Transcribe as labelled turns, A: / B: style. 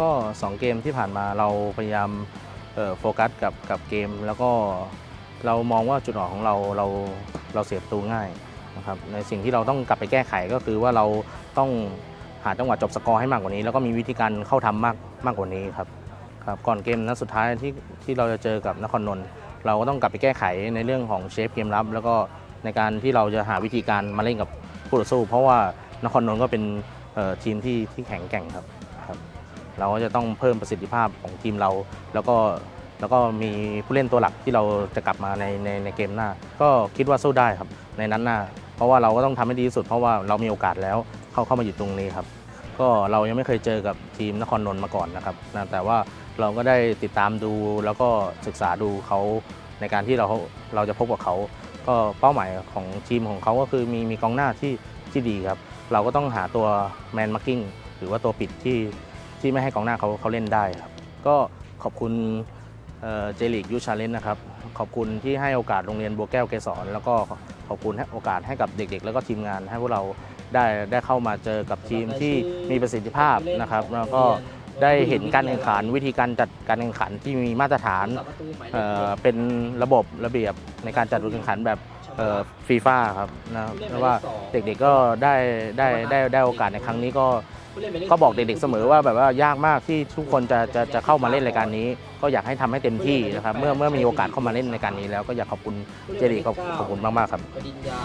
A: ก็ 2 เกมที่ผ่านมาเราพยายามโฟกัสกับกับเกม แล้วก็เรามองว่าจุดอ่อนของเราเราเราเสียประตูง่ายนะครับในสิ่งที่เราต้องกลับไปแก้ไขก็คือว่าเราต้องหาจังหวะจบสกอร์ให้มากกว่านี้ แล้วก็มีวิธีการเข้าทำมากมากกว่านี้ครับครับก่อนเกมนัดสุดท้ายที่ที่เราจะเจอกับนครนนท์เราก็ต้องกลับไปแก้ไขในเรื่องของเชฟเกมรับ แล้วก็ในการที่เราจะหาวิธีการมาเล่นกับผู้ต่อสู้ เพราะว่านครนนท์ก็เป็นทีมที่ที่แข็งแกร่งครับ เราก็จะต้องเพิ่มประสิทธิภาพของทีมเรา แล้วก็แล้วก็มีผู้เล่นตัวหลักที่เราจะกลับมาในในในเกมหน้า ก็คิดว่าสู้ได้ครับ ในนั้นหน้า เพราะว่าเราก็ต้องทำให้ดีที่สุด เพราะว่าเรามีโอกาสแล้วเข้าเข้ามาอยู่ตรงนี้ครับ ก็เรายังไม่เคยเจอกับทีมนครนนท์มาก่อนนะครับนะแต่ว่าเราก็ได้ติดตามดูแล้วก็ศึกษาดูเขาในการที่เราเราจะพบกับเขาก็เป้าหมายของทีมของเขาก็คือมีมีกองหน้าที่ที่ดีครับ เราก็ต้องหาตัวแมนมาร์กิ้งหรือว่าตัวปิดที่ ที่ไม่ให้กองหน้าเขาเขาเล่นได้ครับ ก็ขอบคุณเจลิกยูชาเลนนะครับ ขอบคุณที่ให้โอกาสโรงเรียนบัวแก้วเกษรแล้วก็ขอบคุณให้โอกาสให้กับเด็กๆ แล้วก็ทีมงานให้พวกเราได้ได้เข้ามาเจอกับทีมที่มีประสิทธิภาพนะครับ แล้วก็ได้เห็นการแข่งขันวิธีการจัดการแข่งขันที่มีมาตรฐานเอ่อเป็นระบบระเบียบในการจัดการแข่งขันแบบฟีฟ่าครับนะครับเพราะว่าเด็กๆก็ได้ได้ได้ได้โอกาสในครั้งนี้ก็ ก็บอกเด็กๆเสมอว่าแบบว่ายากมากที่ทุกคนจะจะจะเข้ามาเล่นรายการนี้ ก็อยากให้ทำให้เต็มที่นะครับเมื่อเมื่อมีโอกาสเข้ามาเล่นในรายการนี้แล้วก็อยากขอบคุณเจดีขอบขอบคุณมากๆครับ
B: ปริญญา